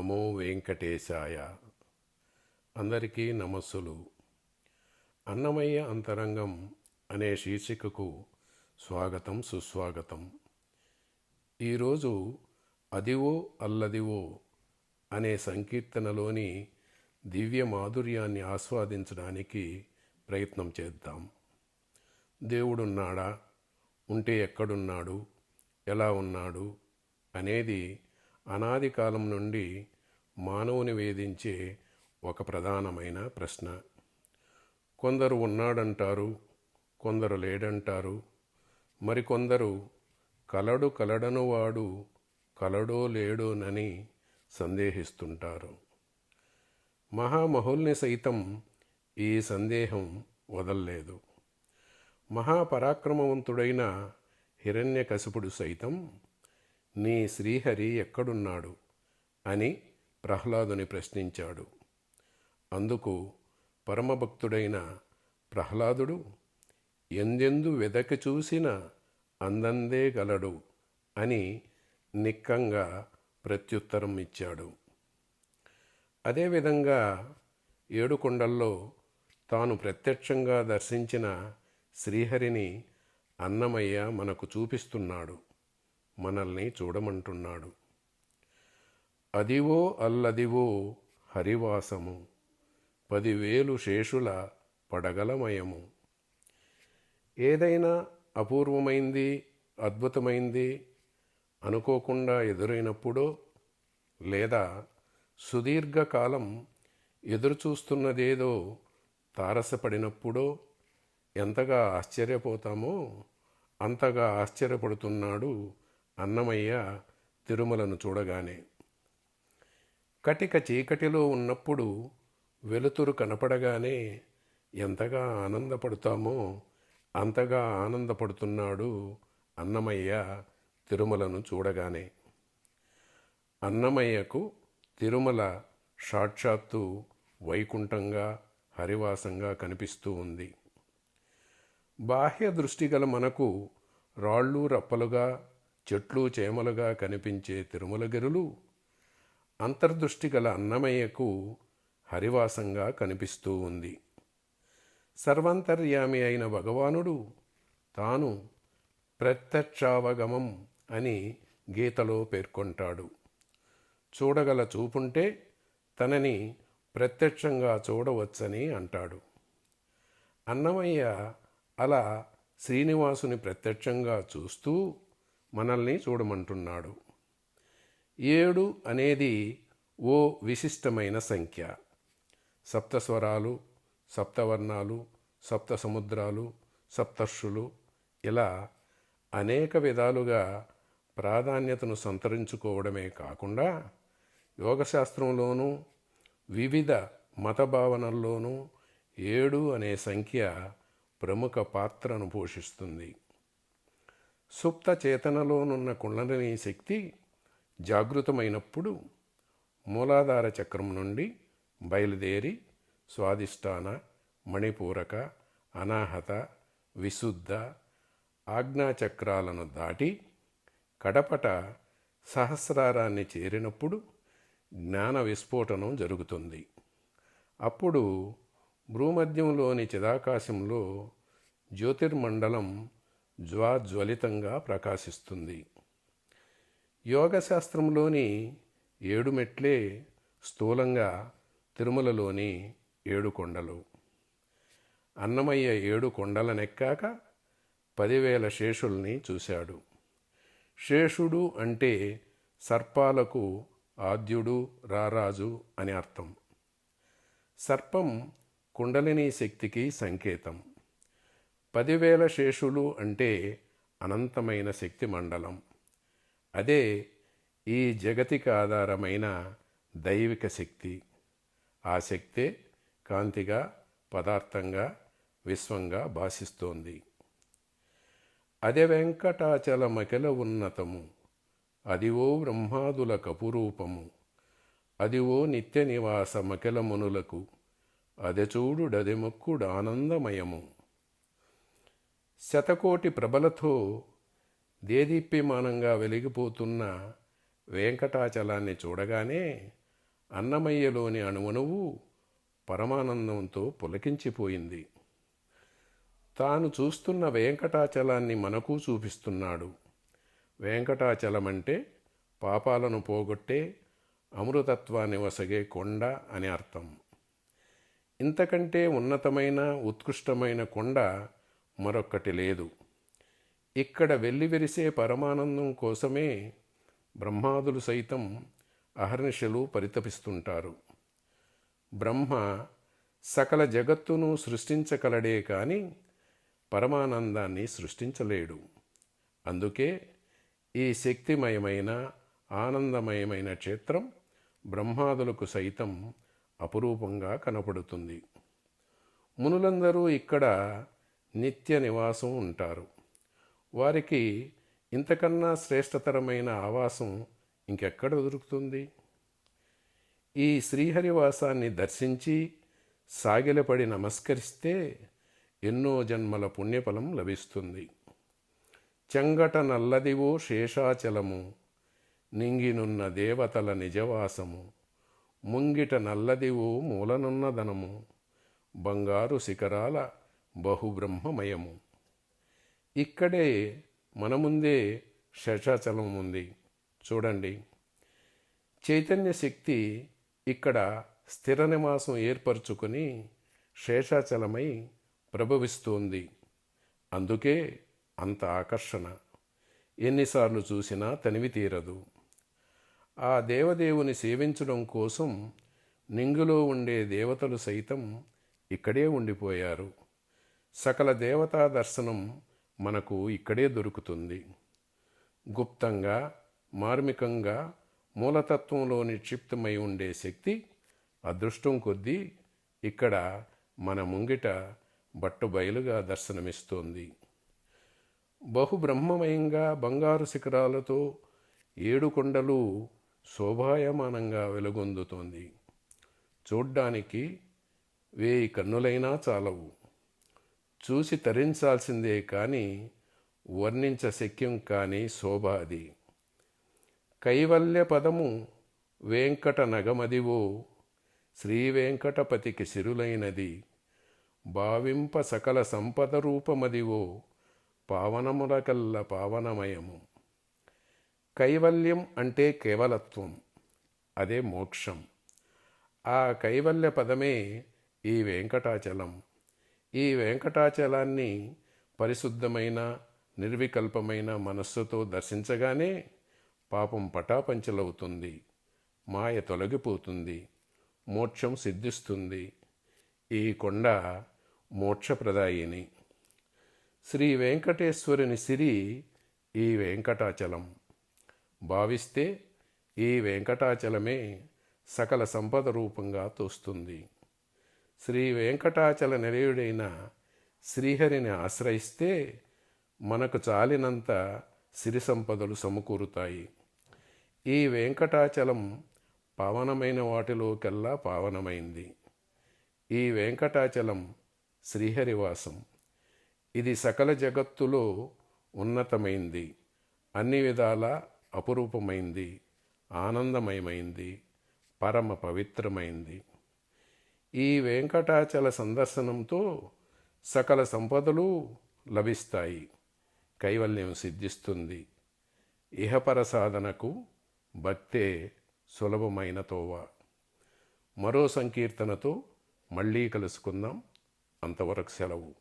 నమో వెంకటేశాయ. అందరికీ నమస్సులు. అన్నమయ్య అంతరంగం అనే శీర్షికకు స్వాగతం సుస్వాగతం. ఈరోజు అదివో అల్లదివో అనే సంకీర్తనలోని దివ్య మాధుర్యాన్ని ఆస్వాదించడానికి ప్రయత్నం చేద్దాం. దేవుడున్నాడా? ఉంటే ఎక్కడున్నాడు? ఎలా ఉన్నాడు? అనేది అనాది కాలం నుండి మానవుని వేధించే ఒక ప్రధానమైన ప్రశ్న. కొందరు ఉన్నాడంటారు కొందరు లేడంటారు. మరికొందరు కలడు కలడను వాడు కలడో లేడోనని సందేహిస్తుంటారు. మహామహుల్ని సైతం ఈ సందేహం వదల్లేదు. మహాపరాక్రమవంతుడైన హిరణ్యకశిపుడు సైతం నీ శ్రీహరి ఎక్కడున్నాడు? అని ప్రహ్లాదుని ప్రశ్నించాడు. అందుకు పరమభక్తుడైన ప్రహ్లాదుడు ఎందెందు వెదకి చూసిన అందందే గలడు అని నిక్కంగా ప్రత్యుత్తరం ఇచ్చాడు. అదేవిధంగా ఏడుకొండల్లో తాను ప్రత్యక్షంగా దర్శించిన శ్రీహరిని అన్నమయ్య మనకు చూపిస్తున్నాడు. మనల్ని చూడమంటున్నాడు. అదివో అల్లదివో హరివాసము పదివేలు శేషుల పడగలమయము. ఏదైనా అపూర్వమైంది అద్భుతమైంది అనుకోకుండా ఎదురైనప్పుడో లేదా సుదీర్ఘకాలం ఎదురుచూస్తున్నదేదో తారసపడినప్పుడో ఎంతగా ఆశ్చర్యపోతామో అంతగా ఆశ్చర్యపడుతున్నాడు అన్నమయ్య తిరుమలను చూడగానే కటిక చీకటిలో ఉన్నప్పుడు వెలుతురు కనపడగానే ఎంతగా ఆనందపడతామో అంతగా ఆనందపడుతున్నాడు అన్నమయ్య తిరుమలను చూడగానే. అన్నమయ్యకు తిరుమల సాక్షాత్తు వైకుంఠంగా హరివాసంగా కనిపిస్తూ ఉంది. బాహ్య దృష్టి గల మనకు రాళ్ళు రప్పలుగా చెట్లు చేమలుగా కనిపించే తిరుమలగిరులు అంతర్దృష్టి గల అన్నమయ్యకు హరివాసంగా కనిపిస్తూ ఉంది. సర్వంతర్యామి అయిన భగవానుడు తాను ప్రత్యక్షావగమం అని గీతలో పేర్కొంటాడు. చూడగల చూపుంటే తనని ప్రత్యక్షంగా చూడవచ్చని అంటాడు. అన్నమయ్య అలా శ్రీనివాసుని ప్రత్యక్షంగా చూస్తూ మనల్ని చూడమంటున్నాడు. ఏడు అనేది ఓ విశిష్టమైన సంఖ్య. సప్తస్వరాలు సప్తవర్ణాలు సప్త సముద్రాలు సప్తర్షులు ఇలా అనేక విధాలుగా ప్రాధాన్యతను సంతరించుకోవడమే కాకుండా యోగశాస్త్రంలోనూ వివిధ మత భావనల్లోనూ ఏడు అనే సంఖ్య ప్రముఖ పాత్రను పోషిస్తుంది. సుప్త చేతనలోనున్న కుండలిని శక్తి జాగృతమైనప్పుడు మూలాధార చక్రం నుండి బయలుదేరి స్వాదిష్టాన మణిపూరక అనాహత విశుద్ధ ఆజ్ఞాచక్రాలను దాటి కడపట సహస్రారాన్ని చేరినప్పుడు జ్ఞాన విస్ఫోటనం జరుగుతుంది. అప్పుడు భూమధ్యంలోని చిదాకాశంలో జ్యోతిర్మండలం జ్వాజ్వలితంగా ప్రకాశిస్తుంది. యోగశాస్త్రంలోని ఏడు మెట్లే స్థూలంగా తిరుమలలోని ఏడు కొండలు. అన్నమయ్య ఏడు కొండలనెక్కాక పదివేల శేషుల్ని చూశాడు. శేషుడు అంటే సర్పాలకు ఆద్యుడు రారాజు అని అర్థం. సర్పం కుండలిని శక్తికి సంకేతం. పదివేల శేషులు అంటే అనంతమైన శక్తి మండలం. అదే ఈ జగతికి ఆధారమైన దైవిక శక్తి. ఆ శక్తే కాంతిగా పదార్థంగా విశ్వంగా భాషిస్తోంది అదే వెంకటాచల మకెల ఉన్నతము. అదివో బ్రహ్మాదుల కపురూపము. అదివో నిత్య నివాస మకిల మునులకు. అదెచూడుడదెమొక్కుడు ఆనందమయము. శతకోటి ప్రభలతో దేదీప్యమానంగా వెలిగిపోతున్న వెంకటాచలాన్ని చూడగానే అన్నమయ్యలోని అణువణువు పరమానందంతో పులకించిపోయింది. తాను చూస్తున్న వెంకటాచలాన్ని మనకు చూపిస్తున్నాడు. వెంకటాచలమంటే పాపాలను పోగొట్టే అమృతత్వాన్ని వసగే కొండ అని అర్థం. ఇంతకంటే ఉన్నతమైన ఉత్కృష్టమైన కొండ మరొక్కటి లేదు. ఇక్కడ వెల్లివెరిసే పరమానందం కోసమే బ్రహ్మాదులు సైతం అహర్నిశలు పరితపిస్తుంటారు. బ్రహ్మ సకల జగత్తును సృష్టించగలడే కాని పరమానందాన్ని సృష్టించలేడు. అందుకే ఈ శక్తిమయమైన ఆనందమయమైన క్షేత్రం బ్రహ్మాదులకు సైతం అపురూపంగా కనపడుతుంది. మునులందరూ ఇక్కడ నిత్య నివాసం ఉంటారు. వారికి ఇంతకన్నా శ్రేష్టతరమైన ఆవాసం ఇంకెక్కడ దొరుకుతుంది? ఈ శ్రీహరివాసాన్ని దర్శించి సాగిలపడి నమస్కరిస్తే ఎన్నో జన్మల పుణ్యఫలం లభిస్తుంది. చెంగట నల్లదివో శేషాచలము నింగినున్న దేవతల నిజవాసము ముంగిట నల్లదివో మూలనున్నదనము బంగారు శిఖరాల బహుబ్రహ్మమయము. ఇక్కడే మన ముందే శేషాచలం ఉంది. చూడండి. చైతన్య శక్తి ఇక్కడ స్థిర నివాసం ఏర్పరచుకొని శేషాచలమై ప్రభవిస్తోంది. అందుకే అంత ఆకర్షణ. ఎన్నిసార్లు చూసినా తనివి తీరదు. ఆ దేవదేవుని సేవించడం కోసం నింగులో ఉండే దేవతలు సైతం ఇక్కడే ఉండిపోయారు. సకల దేవతా దర్శనం మనకు ఇక్కడే దొరుకుతుంది. గుప్తంగా మార్మికంగా మూలతత్వంలో నిక్షిప్తమై ఉండే శక్తి అదృష్టం కొద్దీ ఇక్కడ మన ముంగిట బట్టుబయలుగా దర్శనమిస్తోంది. బహుబ్రహ్మమయంగా బంగారు శిఖరాలతో ఏడు కొండలు శోభాయమానంగా వెలుగొందుతోంది. చూడ్డానికి వేయి కన్నులైనా చాలవు. చూసి తరించాల్సిందే కానీ వర్ణించ శక్యం కాని శోభ అది. కైవల్య పదము వెంకట నగమదివో శ్రీవేంకటపతికి సిరులైనది. భావింప సకల సంపద రూపమదివో పావనములకల్ల పావనమయము. కైవల్యం అంటే కేవలత్వం అదే మోక్షం. ఆ కైవల్య పదమే ఈ వెంకటాచలం. ఈ వెంకటాచలాన్ని పరిశుద్ధమైన నిర్వికల్పమైన మనస్సుతో దర్శించగానే పాపం పటాపంచలవుతుంది మాయ తొలగిపోతుంది మోక్షం సిద్ధిస్తుంది. ఈ కొండ మోక్షప్రదాయిని. శ్రీ వెంకటేశ్వరుని సిరి ఈ వెంకటాచలం. భావిస్తే ఈ వెంకటాచలమే సకల సంపద రూపంగా తోస్తుంది. శ్రీ వెంకటాచల నిలయుడైన శ్రీహరిని ఆశ్రయిస్తే మనకు చాలినంత సిరి సంపదలు సమకూరుతాయి. ఈ వెంకటాచలం పావనమైన వాటిలోకెల్లా పావనమైంది. ఈ వెంకటాచలం శ్రీహరివాసం ఇది సకల జగత్తులో ఉన్నతమైంది. అన్ని విధాల అపురూపమైంది. ఆనందమయమైంది. పరమ పవిత్రమైంది. ఈ వెంకటాచల సందర్శనంతో సకల సంపదలు లభిస్తాయి. కైవల్యం సిద్ధిస్తుంది. ఇహపర సాధనకు భక్తే సులభమైన తోవ. మరో సంకీర్తనతో మళ్ళీ కలుసుకుందాం. అంతవరకు సెలవు.